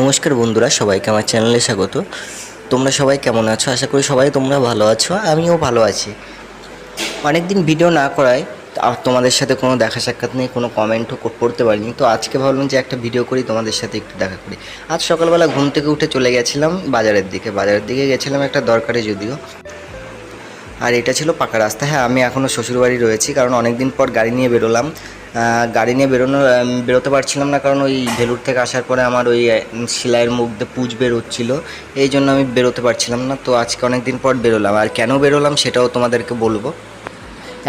নমস্কার বন্ধুরা, সবাইকে আমার চ্যানেলে স্বাগত। তোমরা সবাই কেমন আছো? আশা করি সবাই তোমরা ভালো আছো, আমিও ভালো আছি। অনেক দিন ভিডিও না করায় আর তোমাদের সাথে কোনো দেখা সাক্ষাৎ নেই, কোনো কমেন্টও পড়তে পারিনি। তো আজকে ভাবলাম যে একটা ভিডিও করি, তোমাদের সাথে একটু দেখা করি। আজ সকালবেলা ঘুম থেকে উঠে চলে গেছিলাম বাজারের দিকে। বাজারের দিকে গেছিলাম একটা দরকারে যদিও। আর এটা ছিল পাকা রাস্তা। হ্যাঁ আমি এখনও শ্বশুরবাড়ি রয়েছি, কারণ অনেক দিন পর গাড়ি নিয়ে বেরোলাম। গাড়ি নিয়ে বেরোনো বেরোতে পারছিলাম না, কারণ ওই ভেলুর থেকে আসার পরে আমার ওই সেলাইয়ের মুখ দিয়ে পুজ বেরোচ্ছিল। এই জন্য আমি বেরোতে পারছিলাম না, তো আজকে অনেক দিন পর বেরোলাম। আর কেন বেরোলাম সেটাও তোমাদেরকে বলব।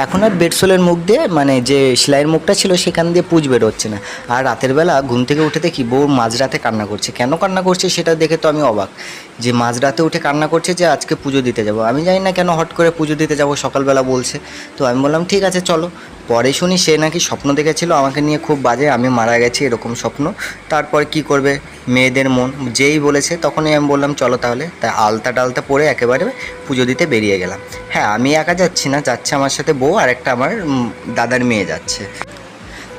এখন আর বেডসোলের মুখ দিয়ে মানে যে সেলাইয়ের মুখটা ছিল সেখান দিয়ে পুজ বেরোচ্ছে না। আর রাতের বেলা ঘুম থেকে উঠে দেখি বউ মাঝরাতে কান্না করছে। কেন কান্না করছে সেটা দেখে তো আমি অবাক। যে মাঝরাতে উঠে কান্না করছে যে আজকে পুজো দিতে যাব। আমি জানি না কেন হট করে পুজো দিতে যাব, সকালবেলা বলছে। তো আমি বললাম, ঠিক আছে, চলো। পরে শুনি সে নাকি স্বপ্ন দেখেছিল আমাকে নিয়ে খুব বাজে, আমি মারা গেছি এরকম স্বপ্ন। তারপর কি করবে? মেয়েদের মন, যেই বলেছে তখনই আমি বললাম, চলো তাহলে। তাই আলতা টালতা পরে একেবারে পুজো দিতে বেরিয়ে গেলাম। হ্যাঁ আমি একা যাচ্ছি না, যাচ্ছে আমার সাথে বউ আর একটা আমার দাদার মেয়ে যাচ্ছে।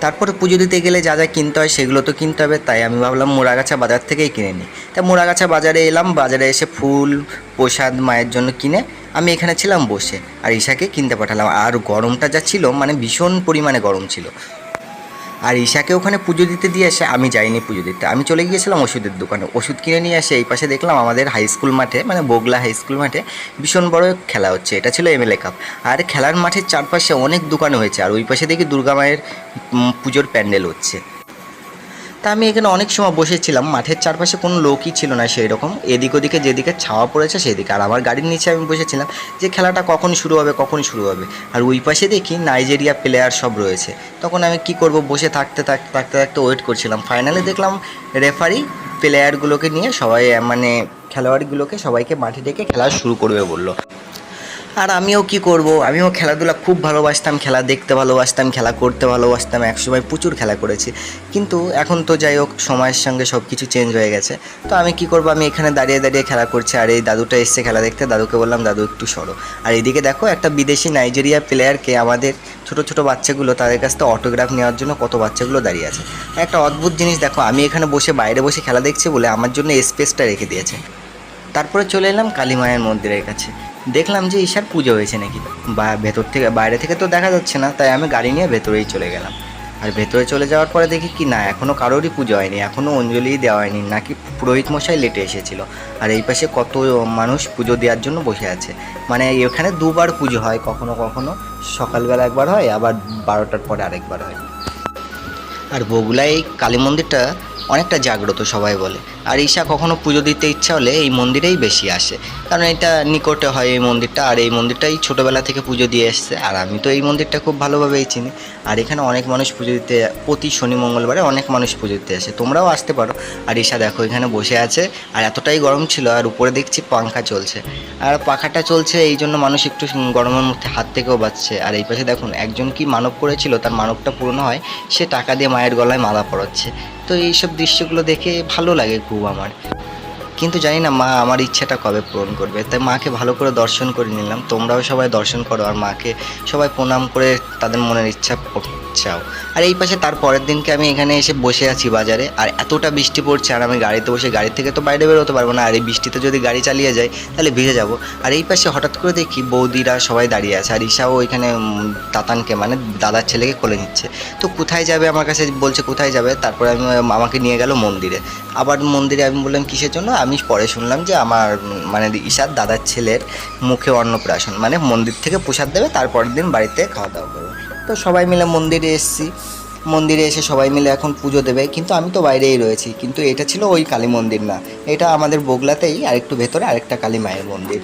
তারপরে পুজো দিতে গেলে যা যা কিনতে হয় সেগুলো তো কিনতে হবে, তাই আমি ভাবলাম মোড়াগাছা বাজার থেকেই কিনে নিই। তাই মোড়াগাছা বাজারে এলাম, বাজারে এসে ফুল, প্রসাদ, মায়ের জন্য কিনে আমি এখানে ছিলাম বসে, আর ঈশাকে কিনতে পাঠালাম। আর গরমটা যা ছিল মানে ভীষণ পরিমাণে গরম ছিল। আর ঈশাকে ওখানে পুজো দিতে দিয়ে এসে আমি যাইনি পুজো দিতে। আমি চলে গিয়েছিলাম ওষুধের দোকানে। ওষুধ কিনে নিয়ে এসে এই পাশে দেখলাম আমাদের হাই স্কুল মাঠে মানে বগলা হাই স্কুল মাঠে ভীষণ বড় খেলা হচ্ছে। এটা ছিল এমএলএ কাপ আর খেলার মাঠের চারপাশে অনেক দোকান হয়েছে। আর ওই পাশে দেখি দুর্গা মায়ের পুজোর প্যান্ডেল হচ্ছে। তা আমি এখানে অনেক সময় বসেছিলাম। মাঠের চারপাশে কোনো লোকই ছিল না সেই রকম এদিক ওদিকে যেদিকে ছাওয়া পড়েছে সেদিকে। আর আমার গাড়ির নিচে আমি বসেছিলাম যে খেলাটা কখন শুরু হবে, কখন শুরু হবে। আর ওই পাশে দেখি নাইজেরিয়া প্লেয়ার সব রয়েছে। তখন আমি কি করব? বসে থাকতে থাকতে থাকতে থাকতে ওয়েট করছিলাম। ফাইনালে দেখলাম রেফারি প্লেয়ারগুলোকে নিয়ে সবাই মানে খেলোয়াড়গুলোকে সবাইকে মাঠে ডেকে খেলা শুরু করবে বলল। আর আমিও কি করব? আমিও খেলাধুলা খুব ভালোবাসতাম, খেলা দেখতে ভালোবাসতাম, খেলা করতে ভালোবাসতাম, একসময় প্রচুর খেলা করেছি। কিন্তু এখন তো যাই হোক, সময়ের সঙ্গে সব কিছু চেঞ্জ হয়ে গেছে। তো আমি কি করব? আমি এখানে দাঁড়িয়ে দাঁড়িয়ে খেলা করছি। আর এই দাদুটা এসছে খেলা দেখতে। দাদুকে বললাম, দাদু, একটু সরো। আর এদিকে দেখো, একটা বিদেশি নাইজেরিয়া প্লেয়ারকে আমাদের ছোট ছোট বাচ্চাগুলো, তাদের কাছ থেকে অটোগ্রাফ নেওয়ার জন্য কত বাচ্চাগুলো দাঁড়িয়ে আছে। একটা অদ্ভুত জিনিস দেখো, আমি এখানে বসে বাইরে বসে খেলা দেখছি বলে আমার জন্য স্পেসটা রেখে দিয়েছে। তারপরে চলে এলাম কালী মায়ের মন্দিরের কাছে। দেখলাম যে ঈশার পুজো হয়েছে নাকি। বা ভেতর থেকে, বাইরে থেকে তো দেখা যাচ্ছে না, তাই আমি গাড়ি নিয়ে ভেতরেই চলে গেলাম। আর ভেতরে চলে যাওয়ার পরে দেখি কি না এখনও কারোরই পুজো হয়নি এখনও অঞ্জলিই দেওয়া হয়নি, নাকি পুরোহিত মশাই লেটে এসেছিল। আর এই পাশে কত মানুষ পুজো দেওয়ার জন্য বসে আছে। মানে এখানে দুবার পুজো হয়, কখনো কখনো সকালবেলা একবার হয়, আবার বারোটার পরে আরেকবার হয়। আর বগুলায় কালী মন্দিরটা অনেকটা জাগ্রত সবাই বলে। আর ঈশা কখনো পুজো দিতে ইচ্ছা হলে এই মন্দিরেই বেশি আসে। কারণ এটা নিকটে হয় এই মন্দিরটা, আর এই মন্দিরটাই ছোটোবেলা থেকে পুজো দিয়ে এসছে। আর আমি তো এই মন্দিরটা খুব ভালোভাবেই চিনি। আর এখানে অনেক মানুষ পুজো দিতে, প্রতি শনি মঙ্গলবারে অনেক মানুষ পুজো দিতে আসে। তোমরাও আসতে পারো। আর ঈশা দেখো, এখানে বসে আছে। আর এতটাই গরম ছিল, আর উপরে দেখছি পাংখা চলছে। আর পাখাটা চলছে, এই জন্য মানুষ একটু গরমের মধ্যে হাত থেকেও বাঁচছে। আর এই পাশে দেখুন, একজন কি মানব করেছিল, তার মানবটা পূর্ণ হয়, সে টাকা দিয়ে মায়ের গলায় মালা পরাচ্ছে। তো এইসব দৃশ্যগুলো দেখে ভালো লাগে খুব আমার কিন্তু জানি না, মা আমার ইচ্ছাটা কবে পূরণ করবে। তাই মাকে ভালো করে দর্শন করে নিলাম। তোমরাও সবাই দর্শন করো আর মাকে সবাই প্রণাম করে তাদের মনের ইচ্ছা চাও। আর এই পাশে তার পরের দিনকে আমি এখানে এসে বসে আছি বাজারে। আর এতটা বৃষ্টি পড়ছে আর আমি গাড়িতে বসে, গাড়ি থেকে তো বাইরে বেরোতে পারব না। আর এই বৃষ্টিতে যদি গাড়ি চালিয়ে যায় তাহলে ভিজে যাব। আর এই পাশে হঠাৎ করে দেখি বৌদিরা সবাই দাঁড়িয়ে আছে। আর ঈশাও ওইখানে তাতানকে মানে দাদার ছেলেকে কোলে নিচ্ছে। তো কোথায় যাবে? আমার কাছে বলছে কোথায় যাবে? তারপরে আমি আমাকে নিয়ে গেল মন্দিরে। আবার মন্দিরে আমি বললাম, কিসের জন্য? আমি পরে শুনলাম যে আমার মানে ঈশার দাদার ছেলের মুখে অন্নপ্রাশন মানে মন্দির থেকে প্রসাদ দেবে, তারপরের দিন বাড়িতে খাওয়া দাওয়া করবে। তো সবাই মিলে মন্দিরে এসেছি। মন্দিরে এসে সবাই মিলে এখন পুজো দেবে। কিন্তু আমি তো বাইরেই রয়েছি। কিন্তু এটা ছিল ওই কালী মন্দির না। এটা আমাদের বগলাতেই আরেকটু ভেতরে আরেকটা কালী মায়ের মন্দির।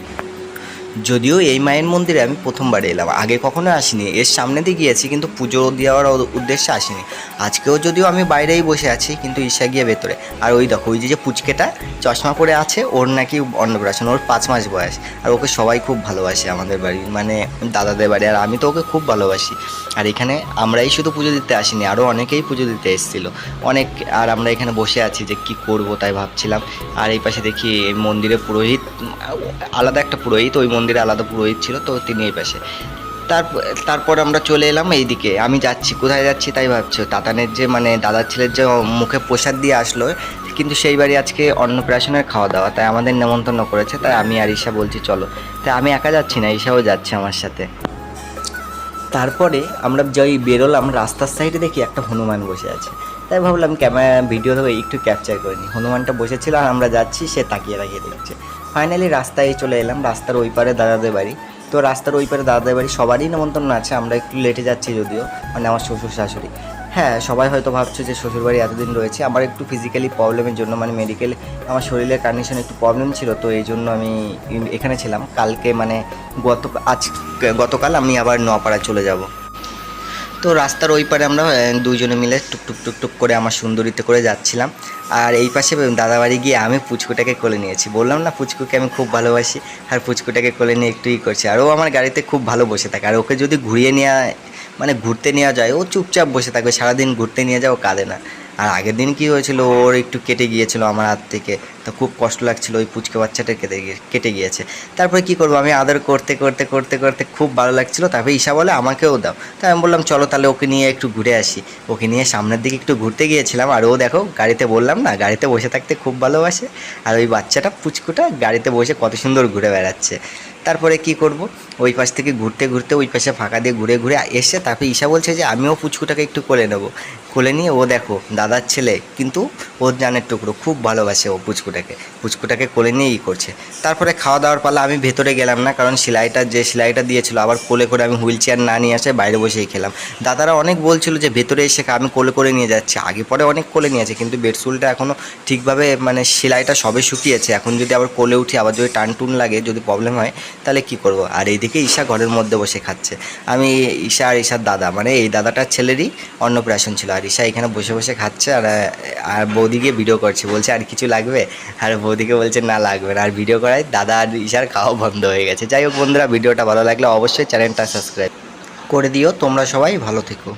যদিও এই মায়ের মন্দিরে আমি প্রথমবার এলাম। আগে কখনো আসিনি। এর সামনে দিয়ে গিয়েছি, কিন্তু পুজো দেওয়ার উদ্দেশ্যে আসিনি। আজকেও যদিও আমি বাইরেই বসে আছি, কিন্তু ঈশা গিয়ে ভেতরে। আর ওই দেখো, ওই যে যে পুচকেটা চশমা পরে আছে, ওর নাকি অন্নপ্রাশন, ওর পাঁচ মাস বয়স। আর ওকে সবাই খুব ভালোবাসে আমাদের বাড়ি মানে দাদাদের বাড়ি। আর আমি তো ওকে খুব ভালোবাসি। আর এখানে আমরাই শুধু পুজো দিতে আসিনি আরও অনেকেই পুজো দিতে এসেছিল। অনেক, আর আমরা এখানে বসে আছি যে কি করব তাই ভাবছিলাম। আর এই পাশে দেখি এই মন্দিরে পুরোহিত, আলাদা একটা পুরোহিত, ওই মন্দিরে আলাদা পুরোহিত ছিল তো তিনি এই পাশে। তারপর আমরা চলে এলাম এইদিকে। আমি যাচ্ছি, কোথায় যাচ্ছি তাই ভাবছ? তাতানের যে মানে দাদার ছেলের যে মুখে প্রসাদ দিয়ে আসলো, কিন্তু সেই বাড়ি আজকে অন্নপ্রাশনের খাওয়া দাওয়া তাই আমাদের নেমন্তন্ন করেছে। তাই আমি আর ঈশা বলছি, চলো। তাই আমি একা যাচ্ছি না, ঈশাও যাচ্ছে আমার সাথে। তারপরে আমরা যাই বেরোলাম, রাস্তার সাইডে দেখি একটা হনুমান বসে আছে। তাই ভাবলাম ক্যামেরা ভিডিও ধরে একটু ক্যাপচার করে নিই। হনুমানটা বসেছিল আর আমরা যাচ্ছি, সে তাকিয়ে তাকিয়ে দেখছে। ফাইনালি রাস্তায় চলে এলাম, রাস্তার ওই পারে দাদাদের বাড়ি। তো রাস্তার ওই পারে দাদাদের বাড়ি সবারই নিমন্ত্রণ আছে, আমরা একটু লেটে যাচ্ছি যদিও মানে আমার শ্বশুর শাশুড়ি। হ্যাঁ সবাই হয়তো ভাবছে যে শ্বশুরবাড়ি এতদিন রয়েছে। আমার একটু ফিজিক্যালি প্রবলেমের জন্য মানে মেডিকেল আমার শরীরের কন্ডিশন একটু প্রবলেম ছিল তো এই জন্য আমি এখানে ছিলাম। কালকে মানে গত আজ গতকাল আমি আবার নপাড়া চলে যাব। তো রাস্তার ওই পারে আমরা আহ, দুইজনে মিলে টুকটুক টুকটুক করে আমার সুন্দরীতে করে যাচ্ছিলাম। আর এই পাশে দাদাবাড়ি গিয়ে আমি পুচকুটাকে কোলে নিয়েছি। বললাম, না, পুচকুকে আমি খুব ভালোবাসি আর পুচকুটাকে কোলে নিয়ে একটু ই করছি। আর ও আমার গাড়িতে খুব ভালো বসে থাকে। আর ওকে যদি ঘুরিয়ে নেওয়া মানে ঘুরতে নেওয়া যায়, ও চুপচাপ বসে থাকবে। সারাদিন ঘুরতে নিয়ে যাও কাঁদে না। আর আগের দিন কি হয়েছিল? ওর একটু কেটে গিয়েছিল আমার হাত থেকে। তো খুব কষ্ট লাগছিল ওই পুচকে বাচ্চাটা কেটে কেটে গিয়েছে। তারপরে কি করব? আমি আদর করতে করতে করতে করতে খুব ভালো লাগছিল। তারপরে ঈশা বলে, আমাকেও দাও। তাই আমি বললাম, চলো তাহলে ওকে নিয়ে একটু ঘুরে আসি। ওকে নিয়ে সামনের দিকে একটু ঘুরতে গিয়েছিলাম। আর ও দেখো, গাড়িতে বললাম না, গাড়িতে বসে থাকতে খুব ভালোবাসে। আর ওই বাচ্চাটা, পুচকুটা গাড়িতে বসে কত সুন্দর ঘুরে বেড়াচ্ছে। তারপরে কি করব? ওই পাশ থেকে ঘুরতে ঘুরতে ওই পাশে ফাঁকা দিয়ে ঘুরে ঘুরে এসে তারপরে ঈশা বলছে যে, আমিও পুচকুটাকে একটু কোলে নেব। কোলে নিয়ে ও দেখো, দাদার ছেলে, কিন্তু ওর জানের টুকরো, খুব ভালোবাসে ও পুচকুটাকে। পুচকুটাকে কোলে নিয়ে ই করছে। তারপরে খাওয়া দাওয়ার পালা আমি ভেতরে গেলাম না, কারণ সেলাইটা যে সেলাইটা দিয়েছিল, আবার কোলে করে আমি হুইল চেয়ার না নিয়ে আসে বাইরে বসেই খেলাম। দাদারা অনেক বলছিল যে, ভেতরে এসে আমি কোলে করে নিয়ে যাচ্ছি। আগে পরে অনেক কোলে নিয়েছে কিন্তু বেডসুলটা এখনও ঠিকভাবে মানে সেলাইটা সবে শুকিয়েছে। এখন যদি আবার কোলে উঠি, আবার যদি টান টুন লাগে, যদি প্রবলেম হয়, তাহলে কি করব? আর এইদিকে ঈশা ঘরের মধ্যে বসে খাচ্ছে। আমি ঈশা আর ঈশার দাদা মানে এই দাদাটার ছেলেরই অন্নপ্রাশন ছিল। আর ঈশা এখানে বসে বসে খাচ্ছে, আর আর বৌদিকে ভিডিও করছে। বলছে, আর কিছু লাগবে? আর বৌদিকে বলছে, না, লাগবে না। আর ভিডিও করায় দাদা আর ঈশার খাওয়া বন্ধ হয়ে গেছে। যাই হোক বন্ধুরা ভিডিওটা ভালো লাগলে অবশ্যই চ্যানেলটা সাবস্ক্রাইব করে দিও। তোমরা সবাই ভালো থেকো।